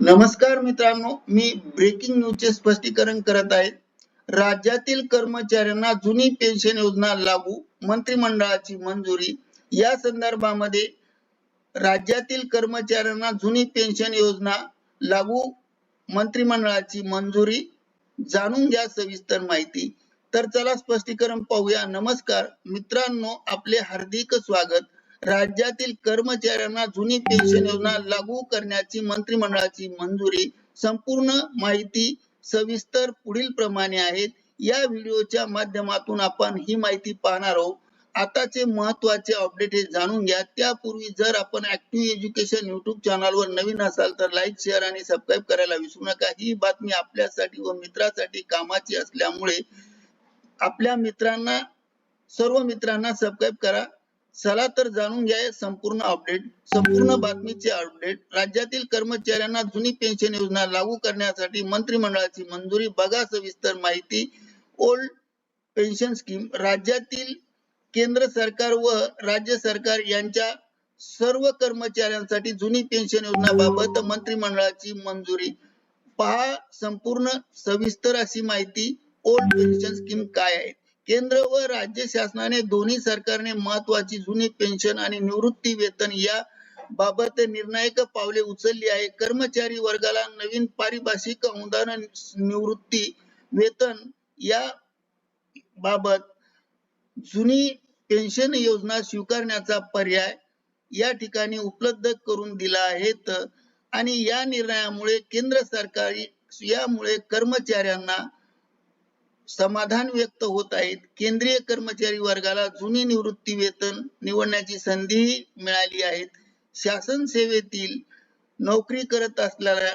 नमस्कार मित्रांनो मी ब्रेकिंग न्यूजचे स्पष्टीकरण करत आहे. राज्यातील कर्मचाऱ्यांना जुनी पेन्शन योजना लागू मंत्रिमंडळाची मंजुरी. या संदर्भामध्ये राज्यातील कर्मचाऱ्यांना जुनी पेन्शन योजना लागू मंत्रिमंडळाची मंजुरी. जाणून घ्या सविस्तर माहिती. तर चला स्पष्टीकरण पाहूया. नमस्कार मित्रांनो आपले हार्दिक स्वागत. राज्यातील कर्मचाऱ्यांना जुनी पेन्शन योजना लागू करण्याची मंत्रिमंडळाची मंजुरी संपूर्ण माहिती सविस्तर पुढील प्रमाणे आहेत. या व्हिडिओच्या माध्यमातून आपण ही माहिती पाहणार आहोत. आताचे महत्त्वाचे अपडेट हे जाणून घ्या. त्यापूर्वी जर आपण ऍक्टिव्ह एज्युकेशन युट्यूब चॅनलवर नवीन असाल तर लाईक शेअर आणि सबस्क्राईब करायला विसरू नका. ही बातमी आपल्यासाठी व मित्रासाठी कामाची असल्यामुळे आपल्या मित्रांना सर्व मित्रांना सबस्क्राईब करा. चला तर जाणून घ्या संपूर्ण अपडेट संपूर्ण बातमीचे अपडेट राज्यातील कर्मचाऱ्यांना जुनी पेन्शन योजना लागू करण्यासाठी मंत्रिमंडळाची मंजुरी. बघा सविस्तर माहिती. ओल्ड पेन्शन स्कीम राज्यातील केंद्र सरकार व राज्य सरकार यांच्या सर्व कर्मचाऱ्यांसाठी जुनी पेन्शन योजना बाबत मंत्रिमंडळाची मंजुरी. पहा संपूर्ण सविस्तर अशी माहिती. ओल्ड पेन्शन स्कीम काय आहे? केंद्र व राज्य शासनाने दोन्ही सरकारने महत्वाची जुनी पेन्शन आणि निवृत्ती वेतन या बाबत निर्णायक पावले उचलली आहे. कर्मचारी वर्गाला नवीन पारिभाषिक अनुदान निवृत्ती वेतन या बाबत जुनी पेन्शन योजना स्वीकारण्याचा पर्याय या ठिकाणी उपलब्ध करून दिला आहे आणि या निर्णयामुळे केंद्र सरकारी यामुळे कर्मचाऱ्यांना समाधान व्यक्त होत आहेत. केंद्रीय कर्मचारी वर्गाला जुनी निवृत्ती वेतन निवडण्याची संधी मिळाली आहे शासन सेवेतील नोकरी करत असलेल्या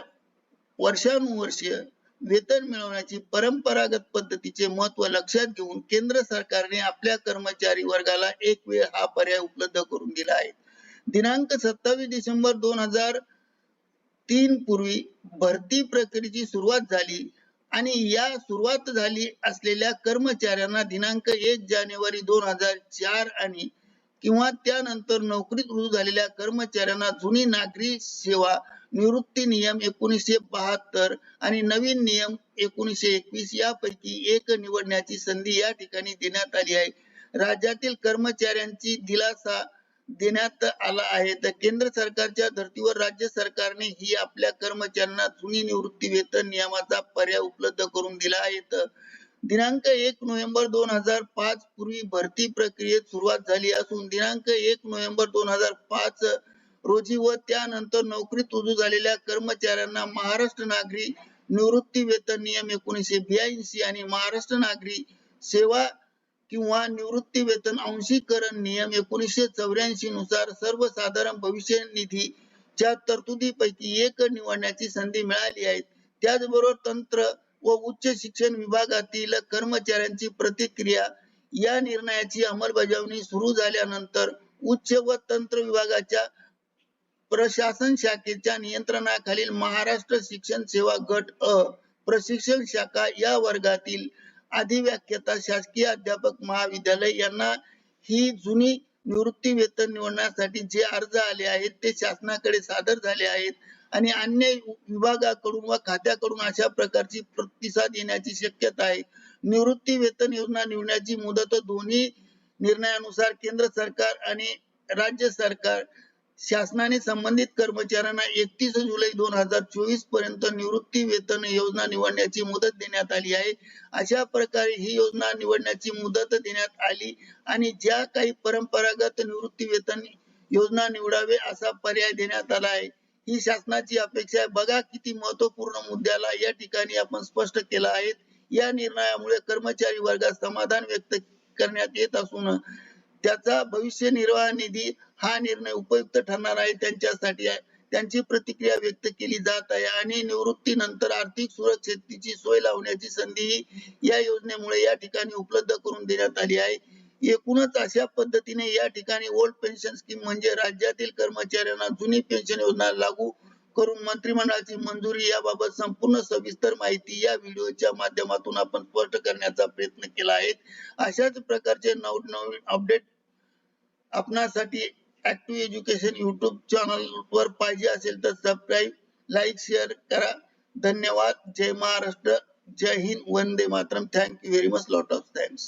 वर्षानुवर्ष वेतन मिळवण्याची परंपरागत पद्धतीचे महत्त्व लक्षात घेऊन केंद्र सरकारने आपल्या कर्मचारी वर्गाला एक वेळ हा पर्याय उपलब्ध करून दिला आहे. दिनांक सत्तावीस डिसेंबर दोन हजार तीन पूर्वी भरती प्रक्रियेची सुरुवात झाली. आणि या सुरुवात झाली असलेल्या कर्मचाऱ्यांना दिनांक एक जानेवारी दोन हजार चार आणि किंवा त्यानंतर नोकरीत रुजू झालेल्या कर्मचाऱ्यांना जुनी नागरी सेवा निवृत्ती नियम एकोणीसशे बहात्तर आणि नवीन नियम एकोणीसशे एकवीस यापैकी एक निवडण्याची संधी या ठिकाणी देण्यात आली आहे. राज्यातील कर्मचाऱ्यांची दिलासा देण्यात आला आहे. तर केंद्र सरकारच्या धर्तीवर राज्य सरकारने ही आपल्या कर्मचाऱ्यांना जुनी निवृत्ती वेतन नियमाचा पर्याय उपलब्ध करून दिला आहे. दिनांक एक नोव्हेंबर दोन हजार पाच पूर्वी भरती प्रक्रियेत सुरुवात झाली असून दिनांक एक नोव्हेंबर दोन हजार पाच रोजी व त्यानंतर नोकरीत रुजू झालेल्या कर्मचाऱ्यांना महाराष्ट्र नागरी निवृत्ती वेतन नियम एकोणीसशे ब्याऐंशी आणि महाराष्ट्र नागरी सेवा किंवा निवृत्ती वेतन अंशीकरण नियम एकोणीसशे चौऱ्याऐंशी नुसार सर्वसाधारण भविष्य निधीच्या तरतुदीपैकी एक निवडण्याची संधी मिळाली आहे. त्याचबरोबर तंत्र व उच्च शिक्षण विभागातील कर्मचाऱ्यांची प्रतिक्रिया या निर्णयाची अंमलबजावणी सुरू झाल्यानंतर उच्च व तंत्र विभागाच्या प्रशासन शाखेच्या नियंत्रणाखालील महाराष्ट्र शिक्षण सेवा गट अ प्रशिक्षण शाखा या वर्गातील अधिव्याख्याता शासकीय अध्यापक महाविद्यालय यांना ही जुनी निवृत्ती वेतन निवडण्यासाठी जे अर्ज आले आहेत ते शासनाकडे सादर झाले आहेत आणि अन्य विभागाकडून व खात्याकडून अशा प्रकारची प्रतिसाद येण्याची शक्यता आहे. निवृत्ती वेतन योजना निवडण्याची मुदत दोन्ही निर्णयानुसार केंद्र सरकार आणि राज्य सरकार शासनाने संबंधित कर्मचाऱ्यांना एकतीस जुलै दोन हजार चोवीसपर्यंत निवृत्ती वेतन योजना निवडण्याची मुदत देण्यात आली आहे. अशा प्रकारे ही योजना निवडण्याची मुदत देण्यात आली आणि ज्या काही परंपरागत निवृत्ती वेतन योजना निवडावे असा पर्याय देण्यात आला आहे. ही शासनाची अपेक्षा आहे. बघा किती महत्त्वपूर्ण मुद्द्याला या ठिकाणी आपण स्पष्ट केला आहे. या निर्णयामुळे कर्मचारी वर्गात समाधान व्यक्त करण्यात येत असून त्याचा भविष्य निर्वाह निधी हा निर्णय उपयुक्त ठरणार आहे. त्यांच्यासाठी त्यांची प्रतिक्रिया व्यक्त केली जात आहे आणि निवृत्तीनंतर आर्थिक सुरक्षेची सोय लावण्याची संधी या योजनेमुळे या ठिकाणी उपलब्ध करून देण्यात आली आहे. एकूणच अशा पद्धतीने या ठिकाणी ओल्ड पेन्शन स्कीम म्हणजे राज्यातील कर्मचाऱ्यांना जुनी पेन्शन योजना लागू करून मंत्रिमंडळाची मंजुरी याबाबत संपूर्ण सविस्तर माहिती या व्हिडिओच्या माध्यमातून आपण स्पष्ट करण्याचा प्रयत्न केला आहे. अशाच प्रकारचे नवनवीन अपडेट आपणासाठी ऍक्टिव्ह एज्युकेशन युट्यूब चॅनल वर पाहिजे असेल तर सबस्क्राईब लाईक शेअर करा. धन्यवाद. जय महाराष्ट्र. जय हिंद. वंदे Mataram. Thank you very much lot of thanks